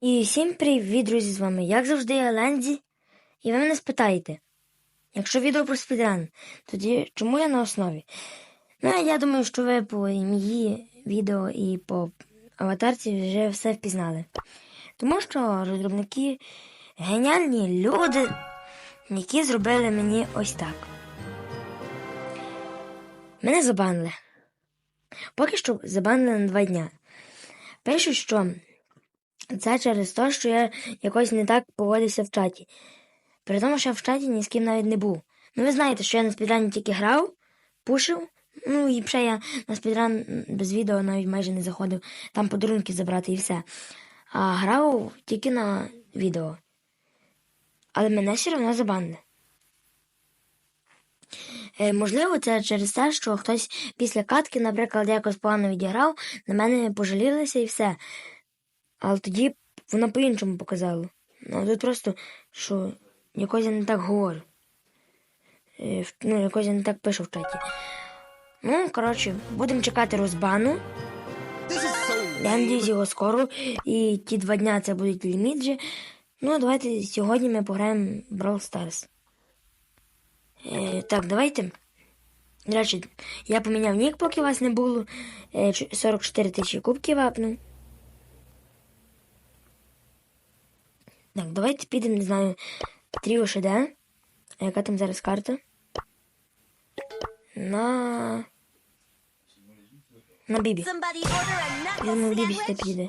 І всім привіт, друзі, з вами, як завжди, я Лензі. І ви мене спитаєте, якщо відео про спідран, тоді чому я на основі? Ну, я думаю, що ви по ім'ї відео і по аватарці вже все впізнали. Тому що розробники геніальні люди, які зробили мені ось так. Мене забанили. Поки що забанили на два дня. Пишуть, що це через те, що я якось не так поводився в чаті. При тому, що я в чаті ні з ким навіть не був. Ну, ви знаєте, що я на спідрані тільки грав, пушив. Ну і ще я на спідран без відео навіть майже не заходив, там подарунки забрати і все. А грав тільки на відео. Але мене все одно забанили. Е, можливо, це через те, що хтось після катки, наприклад, якось погано відіграв, на мене пожалілися і все. Але тоді воно по-іншому показало. Ну, тут просто, що якось я не так говорю. Е, Ну, якось я не так пишу в чаті. Ну, коротше, будемо чекати розбану. Я надіюсь його скоро. І ті два дня це будуть ліміт же. Ну, давайте сьогодні ми пограємо Brawl Stars. Е, так, давайте. До речі, я поміняв нік, поки вас не було. Е, 44 тисячі кубків апнув. Так, давайте підемо, не знаю, Тріо ШД. А яка там зараз карта? На. На Бібі. Я думаю, Бібі сюди піде.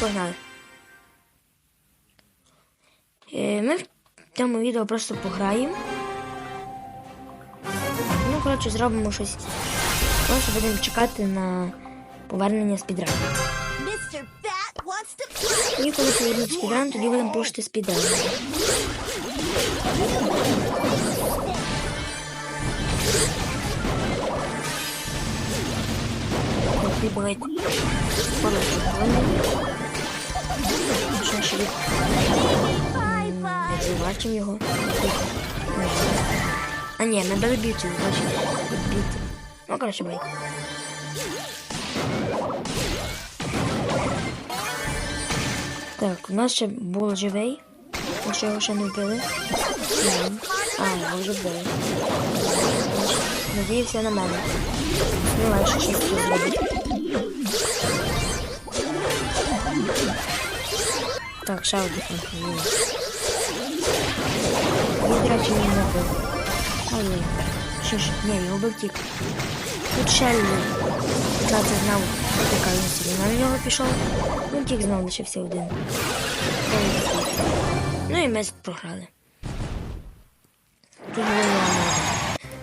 Погнали. Е, Ми в цьому відео просто пограємо. Ну, коротше, зробимо щось. Просто будемо чекати на повернення спідрану. І коли повернуть спідран, тоді будемо пушити спідран. Давайте. Хороший Що ще від... Bye. Його. А ні, ми були б'юті, значить. Ну, коротше, бай. Так, у нас ще був живий. Якщо його ще не вбили. А, його вже вбили. Надіюся на мене. Ну, легше щось тут зробить. Так, ще один. Речі, не вбив. Але, що ж, ні, його вбив тік. Та це знав, яка він собі на нього пішов. Ну, тік знов лишився один. Ну і ми програли. Тут.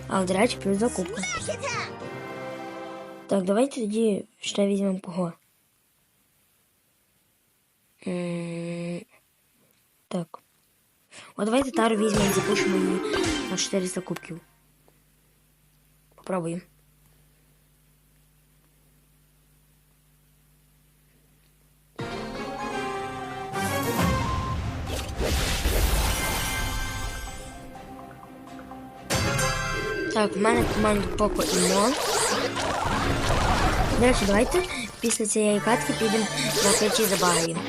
А, до речі, плюс закупка. Так, давайте тоді ще візьмемо кого. М, Так. О, давайте тару візьмемо і запишемо її на 400 кубків. Попробуємо. Так, в мене в команді Поко і Мон. До речі, давайте після цієї катки підемо на ключі забагаємо.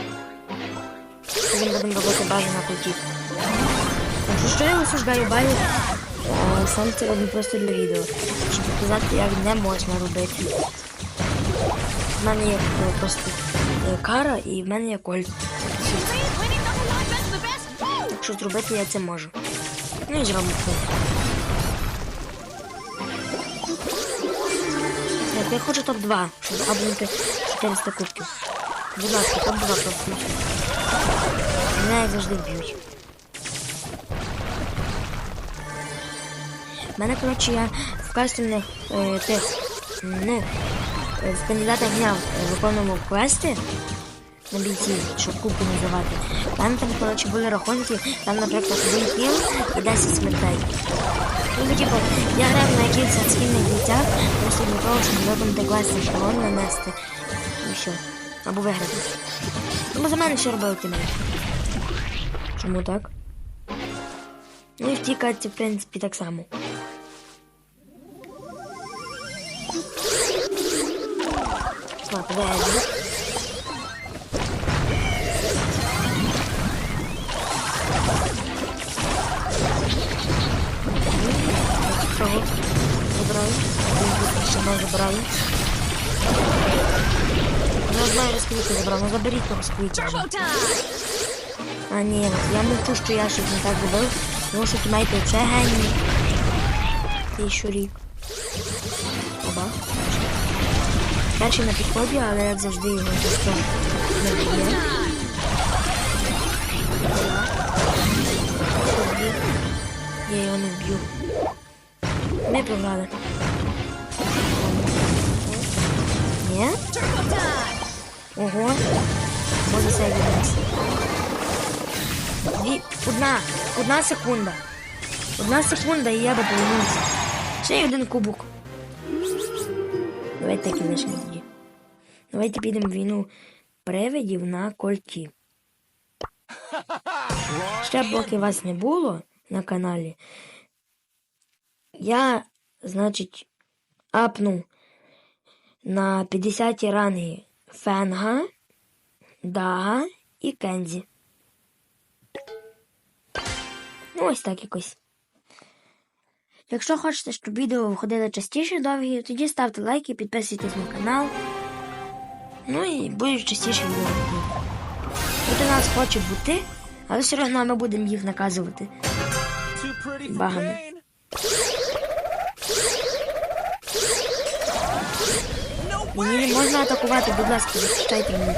Потім будемо робити базу на ключі. Якщо що я осуждаю баю, сам це роблю просто для відео, щоб показати, як не можна робити. В мене є е, просто е, кара і в мене є кольт. Так що зробити я це можу. Ну і зробимо. Так, я хочу топ-2, щоб абонити 400 кубків. Будь ласка, топ-2 просто. Мене як завжди вб'ють. В мене, коротше, я в кастомних е, тих, ну, е, в кандидатах дня е, виконував квести на бійці, щоб кубки не здавати. Там, там, коротше, були рахунки, там, наприклад, один кіл і 10 смертей. Ну, типу, я грав на якихось спільних бійцях, просто для того, щоб виконати класний шалон нанести. І все. Або виграти. Тому за мене все робили тими. Чому так? Ну і втікати, в принципі, так само. Так, де забрав, ну заберіть. Turbo time! А ні, я мовчу, що я щось не так зробив, тому що тімейти це геній. І щурік. Оба. Перший на підході, але як завжди його ніхто не б'є. Я його не вб'ю. Ми програли. Ні? Ого. Може це. Дві, одна, одна секунда. Одна секунда і я би повернувся. Ще один кубок. Давайте так і тоді. Давайте підемо в війну привидів на кольті. Ще поки вас не було на каналі, я, значить, апну на 50 ранги Фенга, Дага і Кензі. Ну, ось так якось. Якщо хочете, щоб відео виходили частіше довгі, тоді ставте лайки, підписуйтесь на канал. Ну і будуть частіше відео. у нас хоче бути, але все одно ми будемо їх наказувати. Багами. Мені не можна атакувати, будь ласка, захищайте мене.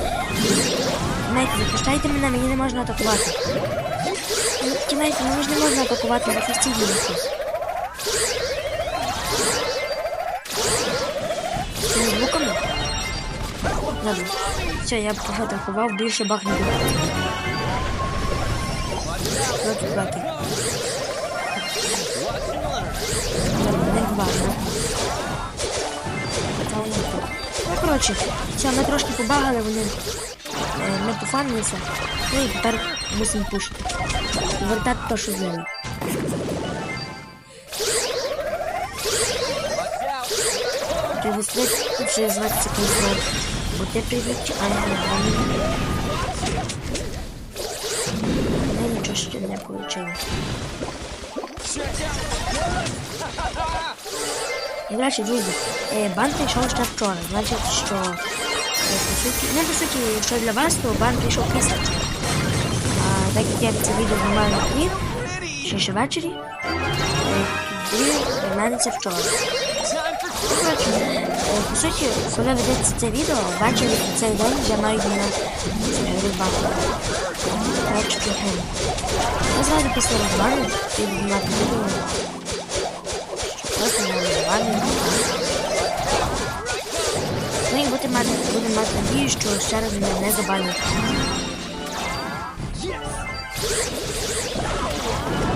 Тімейте, захищайте мене, мені не можна атакувати. Тімейте, мені ж не можна атакувати, захистіть мене. Це не звуками? Ладно. Все, я атакував, більше бах не буде. Проти плати. Коротше, все, ми трошки побагали, вони е, ми пофанилися. Ну і тепер мусимо пушити. Вертати те, що злили. Привезли через 20 секунд знову. Бо ти привіч, а не вони. Ну нічого ще не вийшло. І, до речі, друзі, е, бан прийшов ще вчора. Значить, що е, по суті, не по суті, якщо для вас, то бан прийшов після. А так як я це відео знімаю на дві, ще ще ввечері, е, тоді для мене це вчора. Ну, коротше, е, по суті, коли ведеться це відео, ввечері в цей день вже мають мене розбати. Так що, е, я зразу після розбану піду на відео. Просто. Ну і будемо мати, будемо мати надію, що ще раз мене не забанять.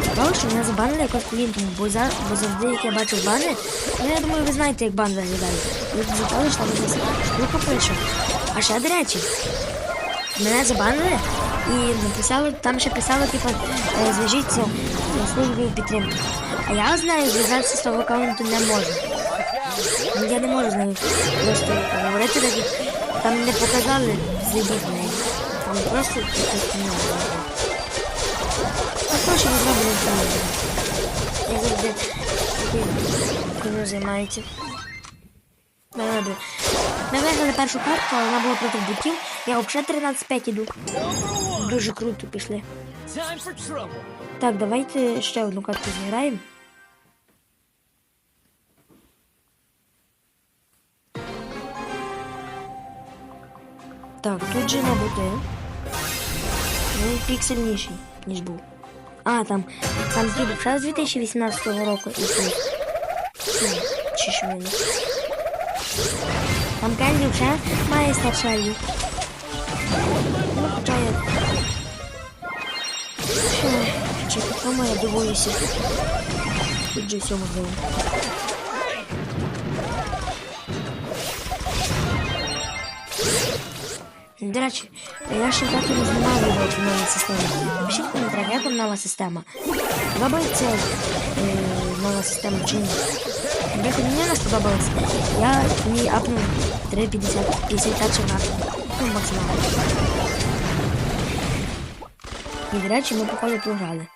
Цікаво, що мене забанили якось по-іншому, бо, за, бо завжди, як я бачу бани, ну я думаю, ви знаєте, як бан виглядає. Ви запали, що там якась штука пише. А ще, до речі, мене забанили і написали, там ще писали, типу, е, зв'яжіться з службою підтримки. А я знаю, зв'язатися з того аккаунту не можу. Я не можу з нею просто говорити, так як там не показали звідіть неї. Там просто якось не було. А то, що ви зробили правильно. Я завжди кому займається. Ну, добре. Ми виграли першу картку, але вона була проти бутів. Я взагалі 13-5 іду. Дуже круто пішли. Так, давайте ще одну картку зіграємо. Так, тут же мабуть. е. Ну, і пік сильніший, ніж був. А, там, там зріб ще з 2018 року і. Ну, Чи ж мені. Там Кенді вже має старшелі. Ну, хоча я чи кому я дивуюся? Тут же все можливо. До речі, я ще так і не знімав відео про нову систему. Пишіть в коментарях, як нова система. Подобається е, нова система чи ні? Як мені не сподобалось, я в ній апнув 3,50 51 апнув. Ну, максимально. І, до речі, ми походу програли.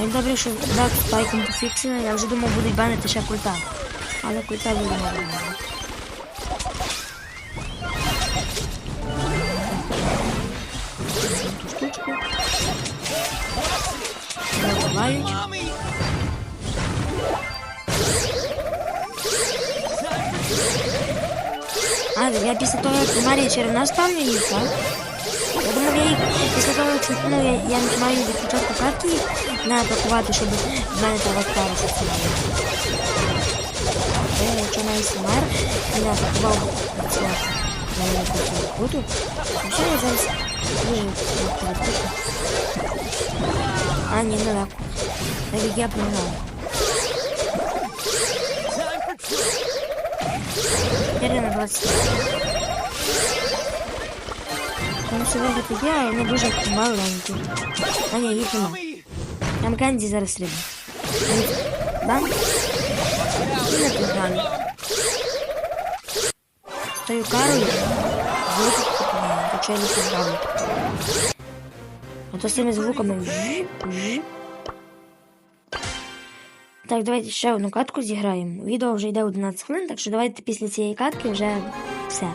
Як добре, що дак спайком пофіксили, я вже думав, будуть банити ще культа. Але культа вийде. Штучку. Набивають. А, я після того, як Марія Червона ставлю їх, так? Я думав, я їх після того, як ну, я, я маю від початку карту їх не атакувати, щоб в мене та вактара застала. Я якщо на СМР не атакував це буду, що я зараз вижу відпустку. А, ні, не так. Так як я програв. Теперь на 20. Там всього тут є, а вони дуже маленькі. А ні, їх нема. Там Кенді зараз срібно. Да? Програли. З тою карою звуки так що я. А то з тими звуками. Так, давайте ще одну катку зіграємо. Відео вже йде 11 хвилин, так що давайте після цієї катки вже все.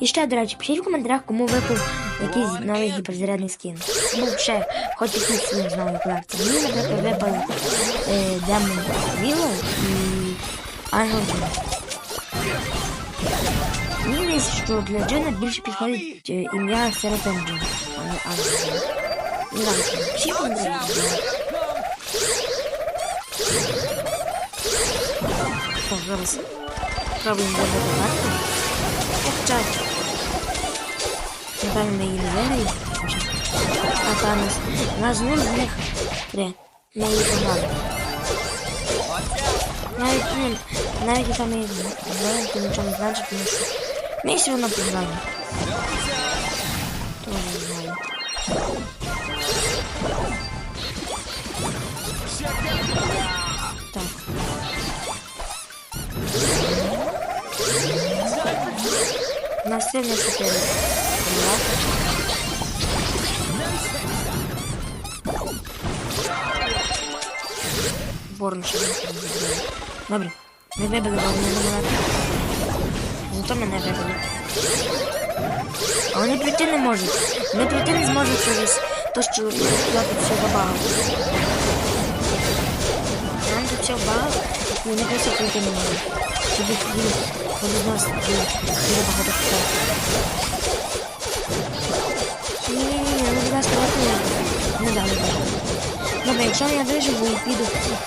І ще, до речі, пишіть в коментарях, кому випав якийсь новий гіперзарядний скін. Ну, ще, хоч якийсь скін з нової колекції. Мені, наприклад, випали е, Демон Віло і Ангел Джин. Мені здається, що для Джина більше підходить е, ім'я Серотен Джин, а не Ангел Джин. Так, зараз пробуємо вибрати карту. Хоча, напевно, ми її не виграємо. А там у нас- у нас нуль з них три. Ми її погнали. Навіть, ну, навіть якщо ми її виграємо, то нічого не значить, тому що ми все одно погнали. Тоже не знаю. Так. У нас сильно 4. Борн ще не зробили. Добре. Не вибили, бо вони не мене. Зато мене вибили. А вони прийти не можуть. Вони прийти не зможуть через те, що я тут все забагав. Нам тут все багато, і вони просто прийти не можуть. Щоб їх розносити дуже багато хто. Ні-ні-ні, ну будь ласка, не не дали. Добре, якщо я виживу і піду,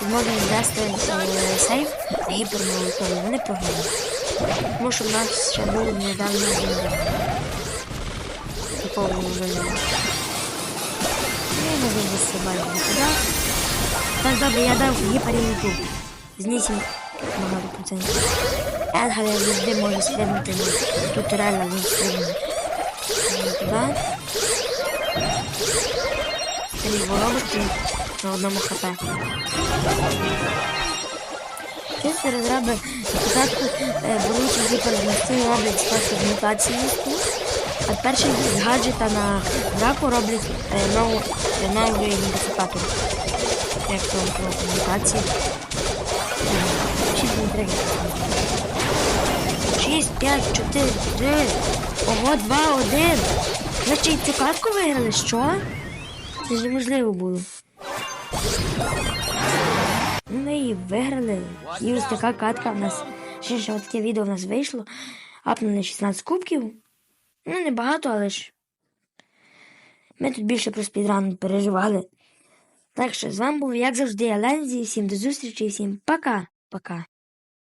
зможу звести е, сейф гіперну, то вони програють. Тому що в нас ще був недавно один Такого не. Я не завжди стрибаю туди. Так, добре, я дав гіперінку. Знісім багато процентів. Едгар я завжди можу стрибнути. ну, Тут реально він стрибнув. Туди. Стрій воробити на одному хп. Чисто розраби спочатку беруть гіперзнести роблять спосіб мутації тут, а перший з гаджета на драку роблять е, нову, е, новий ідентифікатор. Як то про комунікації. Шість не три. Шість, п'ять, чотири, три. Ого, два, один. Значить, цю катку виграли, що? Це ж неможливо було. Ну, Ми її виграли. І ось така катка в нас. Ще ще таке відео в нас вийшло. Апнули 16 кубків. Ну, не багато, але ж. Ми тут більше про спідран переживали. Так що з вами був, як завжди, я Лензі. Всім до зустрічі, всім пока. Пока.